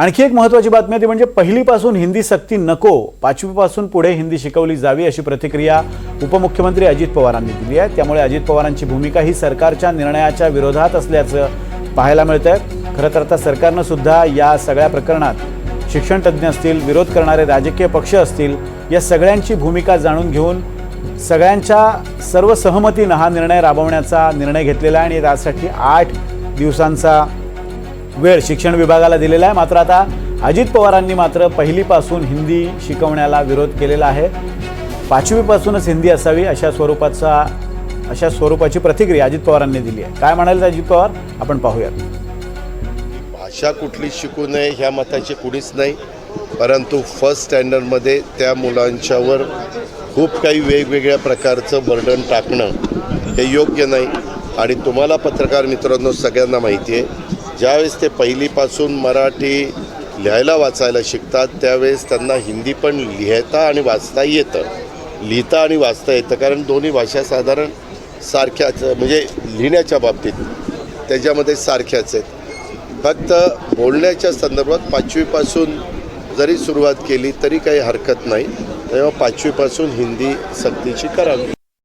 आणखी एक महत्त्वाची बातमी ती म्हणजे पहिलीपासून हिंदी सक्ती नको पाचवीपासून पुढे हिंदी शिकवली जावी अशी प्रतिक्रिया उपमुख्यमंत्री अजित पवारांनी दिली आहे. त्यामुळे अजित पवारांची भूमिका ही सरकारच्या निर्णयाच्या विरोधात असल्याचं पाहायला मिळतंय. खरं तर आता सरकारनं सुद्धा या सगळ्या प्रकरणात शिक्षण तज्ज्ञ असतील विरोध करणारे राजकीय पक्ष असतील या सगळ्यांची भूमिका जाणून घेऊन सगळ्यांच्या सर्व सहमतीनं हा निर्णय राबवण्याचा निर्णय घेतलेला आहे आणि त्यासाठी आठ दिवसांचा वेळ शिक्षण विभागाला दिलेला आहे. मात्र आता अजित पवारांनी मात्र पहिलीपासून हिंदी शिकवण्याला विरोध केलेला आहे. पाचवीपासूनच हिंदी असावी अशा स्वरूपाचा अशा स्वरूपाची प्रतिक्रिया अजित पवारांनी दिली आहे. काय म्हणाले अजित पवार? आपण पाहूयात. भाषा कुठली शिकू नये ह्या मताचे कुणीच नाही. परंतु फर्स्ट स्टँडर्डमध्ये त्या मुलांच्यावर खूप काही वेगवेगळ्या प्रकारचं बर्डन टाकणं हे योग्य नाही. आणि तुम्हाला पत्रकार मित्रांनो सगळ्यांना माहिती आहे ज्यावेळेस ते पहिलीपासून मराठी लिहायला वाचायला शिकतात त्यावेळेस त्यांना हिंदी पण लिहिता आणि वाचता येतं. लिहिता आणि वाचता येतं कारण दोन्ही भाषा साधारण सारख्याच म्हणजे लिहिण्याच्या बाबतीत त्याच्यामध्ये सारख्याच आहेत. फक्त बोलण्याच्या संदर्भात पाचवीपासून जरी सुरुवात केली तरी काही हरकत नाही. तेव्हा पाचवीपासून हिंदी सक्तीची करावी.